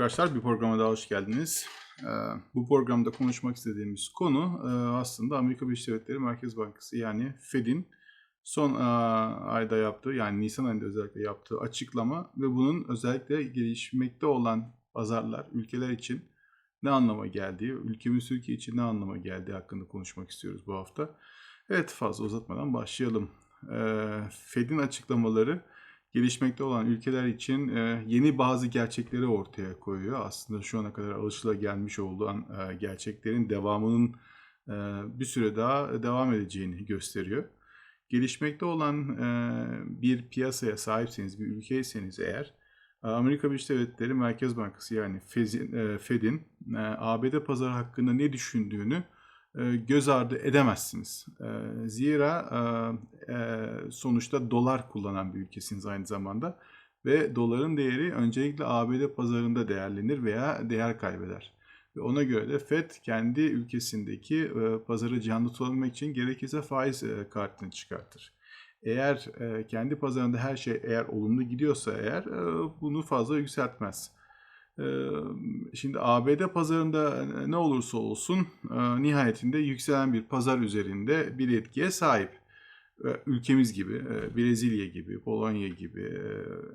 arkadaşlar, bir programa daha hoş geldiniz. Ee, bu programda konuşmak istediğimiz konu e, aslında Amerika Birleşik Devletleri Merkez Bankası yani Fed'in son e, ayda yaptığı yani Nisan ayında özellikle yaptığı açıklama ve bunun özellikle gelişmekte olan pazarlar, ülkeler için ne anlama geldiği, ülkemiz Türkiye için ne anlama geldiği hakkında konuşmak istiyoruz bu hafta. Evet fazla uzatmadan başlayalım. Ee, Fed'in açıklamaları gelişmekte olan ülkeler için e, yeni bazı gerçekleri ortaya koyuyor. Aslında şu ana kadar alışılagelmiş olan e, gerçeklerin devamının e, bir süre daha devam edeceğini gösteriyor. Gelişmekte olan bir piyasaya sahipseniz, bir ülkeyseniz eğer Amerika Birleşik Devletleri Merkez Bankası yani Fed'in, ABD pazarı hakkında ne düşündüğünü göz ardı edemezsiniz. E, zira e, sonuçta dolar kullanan bir ülkesiniz aynı zamanda ve doların değeri öncelikle ABD pazarında değerlenir veya değer kaybeder. Ve ona göre de FED kendi ülkesindeki pazarı canlı tutabilmek için gerekirse faiz kartını çıkartır. Eğer kendi pazarında her şey eğer olumlu gidiyorsa eğer bunu fazla yükseltmez. Şimdi ABD pazarında ne olursa olsun nihayetinde yükselen bir pazar üzerinde bir etkiye sahip. Ülkemiz gibi, Brezilya gibi, Polonya gibi,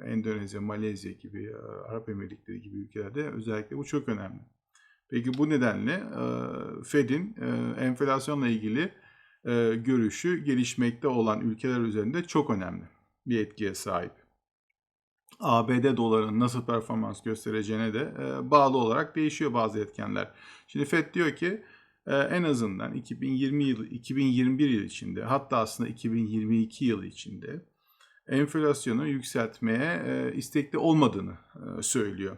Endonezya, Malezya gibi, Arap Emirlikleri gibi ülkelerde özellikle bu çok önemli. Peki bu nedenle Fed'in enflasyonla ilgili görüşü gelişmekte olan ülkeler üzerinde çok önemli bir etkiye sahip. ABD dolarının nasıl performans göstereceğine de e, bağlı olarak değişiyor bazı etkenler. Şimdi FED diyor ki e, en azından 2020 yıl 2021 yıl içinde hatta aslında 2022 yıl içinde enflasyonu yükseltmeye e, istekli olmadığını söylüyor.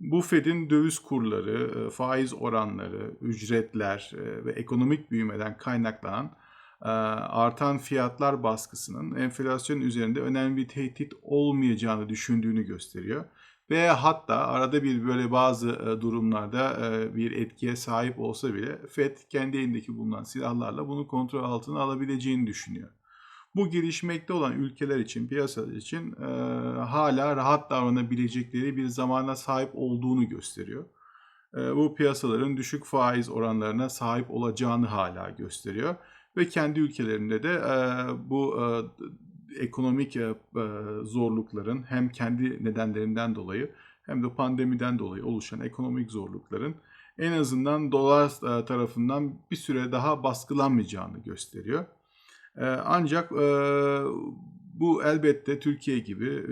Bu Fed'in döviz kurları, faiz oranları, ücretler ve ekonomik büyümeden kaynaklanan artan fiyatlar baskısının enflasyon üzerinde önemli bir tehdit olmayacağını düşündüğünü gösteriyor. Ve hatta arada bir böyle bazı e, durumlarda e, bir etkiye sahip olsa bile FED kendi elindeki bulunan silahlarla bunu kontrol altına alabileceğini düşünüyor. Bu gelişmekte olan ülkeler için, piyasalar için e, hala rahat davranabilecekleri bir zamana sahip olduğunu gösteriyor. E, bu piyasaların düşük faiz oranlarına sahip olacağını hala gösteriyor ve kendi ülkelerinde de bu ekonomik zorlukların hem kendi nedenlerinden dolayı hem de pandemiden dolayı oluşan ekonomik zorlukların en azından dolar tarafından bir süre daha baskılanmayacağını gösteriyor. Ancak bu elbette Türkiye gibi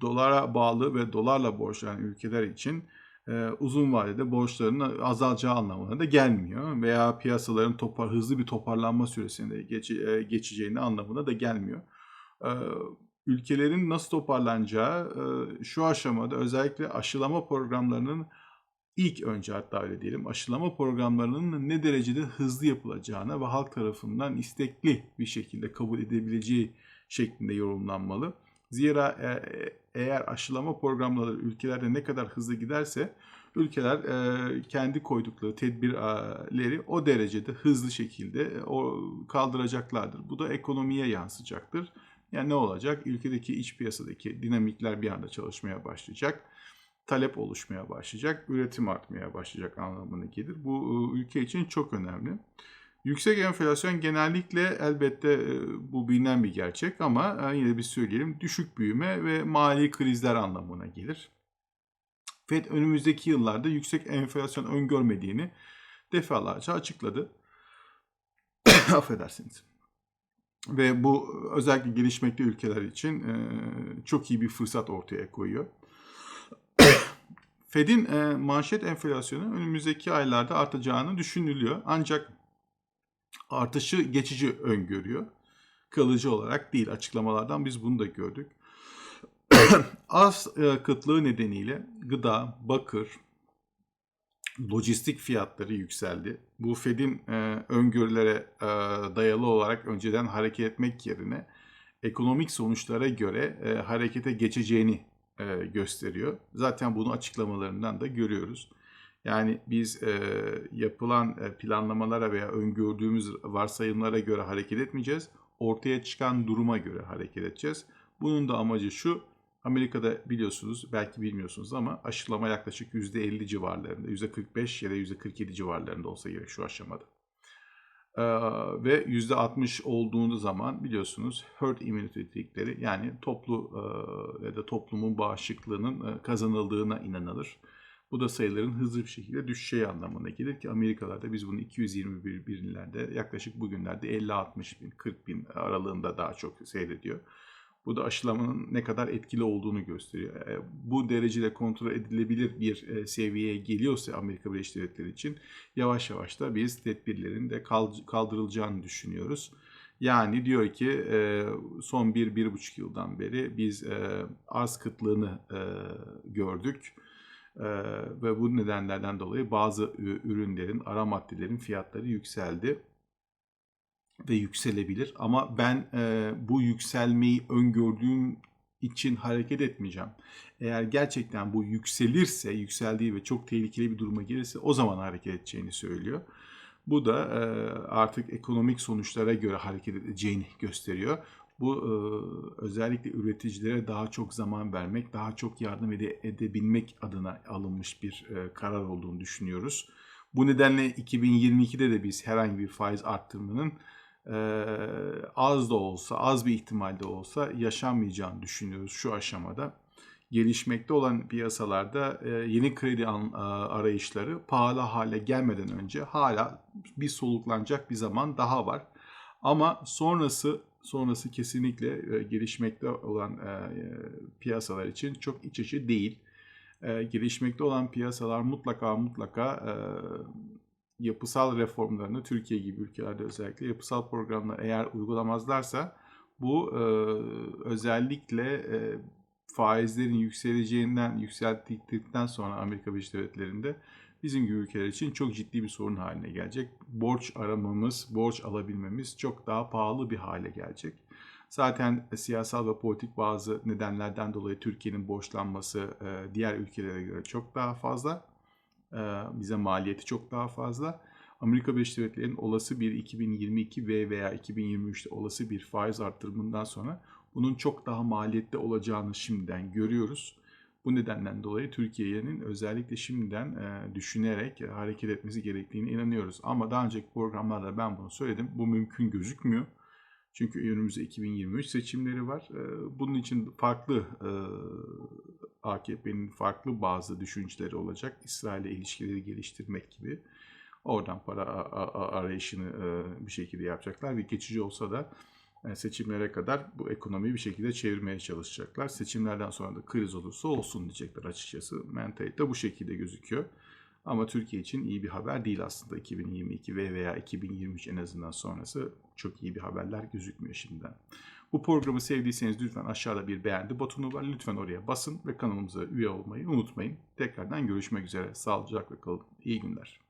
dolara bağlı ve dolarla borçlanan ülkeler için e, uzun vadede borçlarının azalacağı anlamına da gelmiyor. Veya piyasaların topar, hızlı bir toparlanma süresinde geç, e, geçeceğini anlamına da gelmiyor. E, ülkelerin nasıl toparlanacağı şu aşamada özellikle aşılama programlarının ilk önce hatta öyle diyelim aşılama programlarının ne derecede hızlı yapılacağına ve halk tarafından istekli bir şekilde kabul edebileceği şeklinde yorumlanmalı. Zira e, eğer aşılama programları ülkelerde ne kadar hızlı giderse ülkeler e, kendi koydukları tedbirleri o derecede hızlı şekilde e, o kaldıracaklardır. Bu da ekonomiye yansıyacaktır. Yani ne olacak? Ülkedeki iç piyasadaki dinamikler bir anda çalışmaya başlayacak. Talep oluşmaya başlayacak, üretim artmaya başlayacak anlamına gelir. Bu ülke için çok önemli. Yüksek enflasyon genellikle elbette e, bu bilinen bir gerçek ama e, yine bir söyleyelim düşük büyüme ve mali krizler anlamına gelir. FED önümüzdeki yıllarda yüksek enflasyon öngörmediğini defalarca açıkladı. Affedersiniz. Ve bu özellikle gelişmekte ülkeler için e, çok iyi bir fırsat ortaya koyuyor. Fed'in manşet enflasyonu önümüzdeki aylarda artacağını düşünülüyor. Ancak artışı geçici öngörüyor. Kalıcı olarak değil açıklamalardan biz bunu da gördük. Az e, kıtlığı nedeniyle gıda, bakır, lojistik fiyatları yükseldi. Bu Fed'in e, öngörülere e, dayalı olarak önceden hareket etmek yerine ekonomik sonuçlara göre harekete geçeceğini gösteriyor. Zaten bunu açıklamalarından da görüyoruz. Yani biz e, yapılan planlamalara veya öngördüğümüz varsayımlara göre hareket etmeyeceğiz. Ortaya çıkan duruma göre hareket edeceğiz. Bunun da amacı şu, Amerika'da biliyorsunuz belki bilmiyorsunuz ama aşılama yaklaşık %50 civarlarında, %45 ya da %47 civarlarında olsa gerek şu aşamada. Ee, ve %60 olduğunu zaman biliyorsunuz herd immunity dedikleri yani toplu e, ya da toplumun bağışıklığının e, kazanıldığına inanılır. Bu da sayıların hızlı bir şekilde düşeceği anlamına gelir ki Amerikalarda biz bunu 221 binlerde yaklaşık bugünlerde 50-60 bin 40 bin aralığında daha çok seyrediyor. Bu da aşılamanın ne kadar etkili olduğunu gösteriyor. E, Bu derecede kontrol edilebilir bir e, seviyeye geliyorsa Amerika Birleşik Devletleri için yavaş yavaş da biz tedbirlerin de kal- kaldırılacağını düşünüyoruz. Yani diyor ki e, son bir, bir buçuk yıldan beri biz arz kıtlığını gördük. E, ve bu nedenlerden dolayı bazı ürünlerin, ara maddelerin fiyatları yükseldi ve yükselebilir. Ama ben e, bu yükselmeyi öngördüğüm için hareket etmeyeceğim. Eğer gerçekten bu yükselirse, yükseldiği ve çok tehlikeli bir duruma gelirse o zaman hareket edeceğini söylüyor. Bu da e, artık ekonomik sonuçlara göre hareket edeceğini gösteriyor. Bu e, özellikle üreticilere daha çok zaman vermek, daha çok yardım ede- edebilmek adına alınmış bir e, karar olduğunu düşünüyoruz. Bu nedenle 2022'de de biz herhangi bir faiz arttırmanın e, az da olsa, az bir ihtimalde olsa yaşanmayacağını düşünüyoruz şu aşamada. Gelişmekte olan piyasalarda e, yeni kredi an- a- arayışları pahalı hale gelmeden önce hala bir soluklanacak bir zaman daha var. Ama sonrası sonrası kesinlikle e, gelişmekte olan e, e, piyasalar için çok iç açıcı değil. Gelişmekte olan piyasalar mutlaka mutlaka yapısal reformlarını Türkiye gibi ülkelerde özellikle yapısal programları eğer uygulamazlarsa bu özellikle faizlerin yükseleceğinden yükselttikten sonra Amerika Birleşik Devletleri'nde bizim gibi ülkeler için çok ciddi bir sorun haline gelecek. Borç aramamız, borç alabilmemiz çok daha pahalı bir hale gelecek. Zaten siyasal ve politik bazı nedenlerden dolayı Türkiye'nin borçlanması e, diğer ülkelere göre çok daha fazla. E, bize maliyeti çok daha fazla. Amerika Birleşik Devletleri'nin olası bir 2022 ve veya 2023'te olası bir faiz arttırımından sonra bunun çok daha maliyetli olacağını şimdiden görüyoruz. Bu nedenden dolayı Türkiye'nin özellikle şimdiden e, düşünerek e, hareket etmesi gerektiğine inanıyoruz. Ama daha önceki programlarda ben bunu söyledim. Bu mümkün gözükmüyor. Çünkü önümüzde 2023 seçimleri var. E, bunun için farklı e, AKP'nin farklı bazı düşünceleri olacak. İsrail'le ilişkileri geliştirmek gibi. Oradan para arayışını bir şekilde yapacaklar ve geçici olsa da e, seçimlere kadar bu ekonomiyi bir şekilde çevirmeye çalışacaklar. Seçimlerden sonra da kriz olursa olsun diyecekler açıkçası. Mentalite bu şekilde gözüküyor. Ama Türkiye için iyi bir haber değil aslında 2022 ve veya 2023 en azından sonrası çok iyi bir haberler gözükmüyor şimdiden. Bu programı sevdiyseniz lütfen aşağıda bir beğendi butonu var. Lütfen oraya basın ve kanalımıza üye olmayı unutmayın. Tekrardan görüşmek üzere. Sağlıcakla kalın. İyi günler.